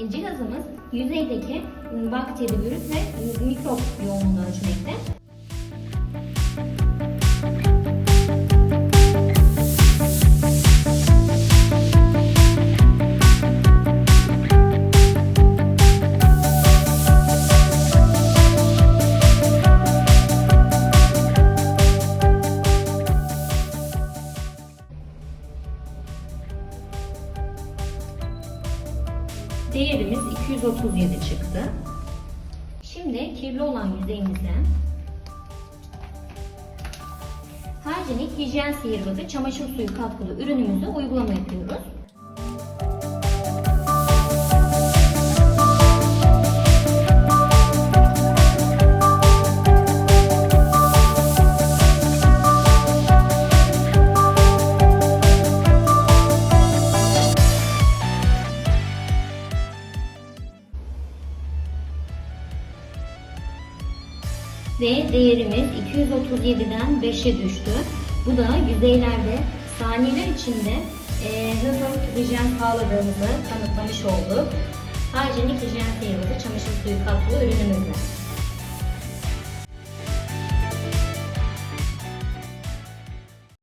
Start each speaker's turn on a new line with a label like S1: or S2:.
S1: E, Cihazımız yüzeydeki bakteri, virüs ve mikrop yoğunluğunu ölçmekte. Değerimiz 237 çıktı. Şimdi kirli olan yüzeyimize Hijyenik hijyen sihirbazı çamaşır suyu katkılı ürünümüze uygulama yapıyoruz. Ve değerimiz 237'den 5'e düştü. Bu da yüzeylerde saniyeler içinde e, nasıl hijyen sağladığımızı kanıtlamış olduk. Hijyenik hijyen sihirbazı çamaşır suyu katkılı ürünümüzle.